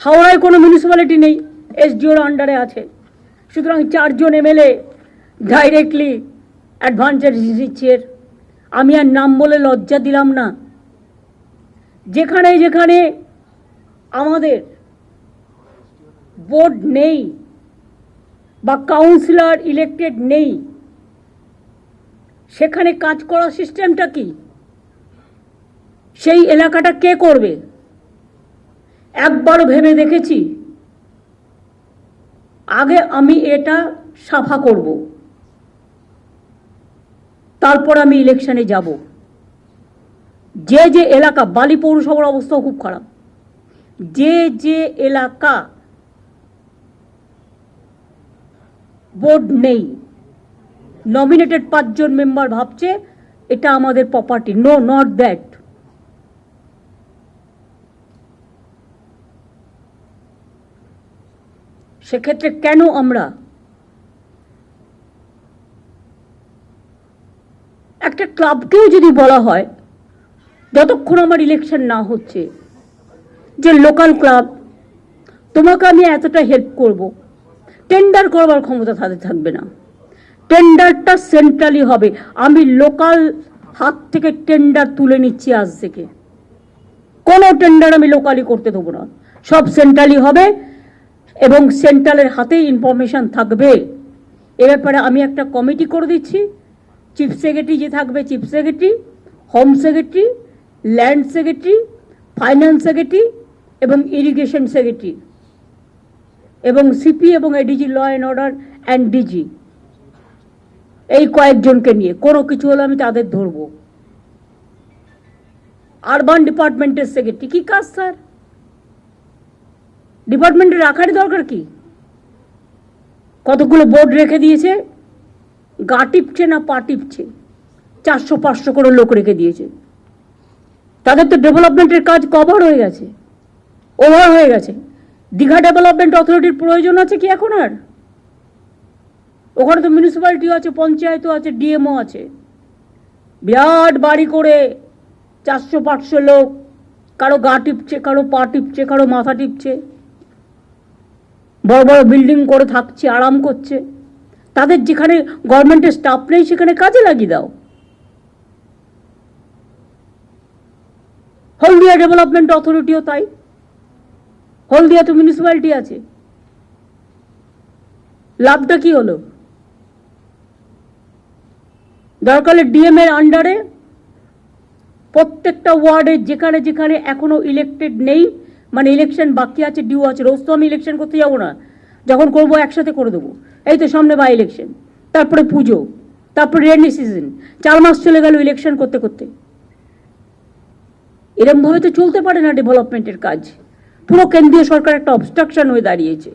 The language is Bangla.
হাওড়ায় কোনো মিউনিসিপ্যালিটি নেই এসডিওর আন্ডারে আছে। সুতরাং চারজন এমএলএ ডাইরেক্টলি অ্যাডভান্সের দিচ্ছে আমি আর নাম বলে লজ্জা দিলাম না। যেখানে যেখানে আমাদের বোর্ড নেই বা কাউন্সিলর ইলেক্টেড নেই, সেখানে কাজ করার সিস্টেমটা কি? সেই এলাকাটা কে করবে? একবারও ভেবে দেখেছি। আগে আমি এটা সাফা করব। তারপর আমি ইলেকশনে যাব। যে যে এলাকা, বালি পৌরসভার অবস্থাও খুব খারাপ। যে যে এলাকা বোর্ড নেই। নমিনেটেড পাঁচজন মেম্বার ভাবছে, এটা আমাদের প্রপার্টি নো নট দ্যাট সেক্ষেত্রে কেন আমরা একটা ক্লাবকেও যদি বলা হয়, যতক্ষণ আমার ইলেকশন না হচ্ছে, যে লোকাল ক্লাব তোমাকে আমি এতটা হেল্প করব টেন্ডার করবার ক্ষমতা তাদের থাকবে না। টেন্ডারটা সেন্ট্রালি হবে। আমি লোকাল হাত থেকে টেন্ডার তুলে নিচ্ছি আজ থেকে। কোনো টেন্ডার আমি লোকালি করতে দেবো না। সব সেন্ট্রালি হবে। এবং সেন্ট্রালের হাতেই ইনফরমেশন থাকবে। এ ব্যাপারে আমি একটা কমিটি করে দিচ্ছি। চিফ সেক্রেটারি যে থাকবে chief secretary home secretary land secretary finance secretary এবং ইরিগেশন সেক্রেটারি এবং সিপি এবং ADG law and order and DG এই কয়েকজনকে নিয়ে, কোনো কিছু হলে আমি তাদের ধরবো। আরবান ডিপার্টমেন্টের সেক্রেটারি কি কাজ স্যার? ডিপার্টমেন্টে রাখারই দরকার কি? কতগুলো বোর্ড রেখে দিয়েছে? গা টিপছে না পা টিপছে? চারশো, পাঁচশো করে লোক রেখে দিয়েছে। তাদের তো ডেভেলপমেন্টের কাজ কভার হয়ে গেছে ওভার হয়ে গেছে। দীঘা ডেভেলপমেন্ট অথরিটির প্রয়োজন আছে কি এখন আর? ওখানে তো মিউনিসিপ্যালিটিও আছে, পঞ্চায়েতও আছে ডিএমও আছে। বিরাট বাড়ি করে চারশো, পাঁচশো লোক, কারও গা টিপছে, কারও পা টিপছে, কারও মাথা টিপছে। বড় বড় বিল্ডিং করে থাকছে, আরাম করছে। তাদের যেখানে গভর্নমেন্টের স্টাফ নেই, সেখানে কাজে লাগিয়ে দাও। হলদিয়া ডেভেলপমেন্ট অথরিটিও তাই। হলদিয়া তো মিউনিসিপ্যালিটি আছে। লাভটা কি হলো? দরকার ডিএম এর আন্ডারে প্রত্যেকটা ওয়ার্ডে যেখানে যেখানে এখনও ইলেক্টেড নেই মানে ইলেকশন বাকি আছে ডিউ আছে, রোজ তো আমি ইলেকশন করতে যাব না। যখন করব একসাথে করে দেবো। এই তো সামনে বা ইলেকশন তারপরে পুজো, তারপরে রেনি সিজন চার মাস চলে গেল ইলেকশন করতে করতে। এরমভাবে তো চলতে পারে না ডেভেলপমেন্টের কাজ। পুরো কেন্দ্রীয় সরকার একটা অবস্ট্রাকশন হয়ে দাঁড়িয়েছে।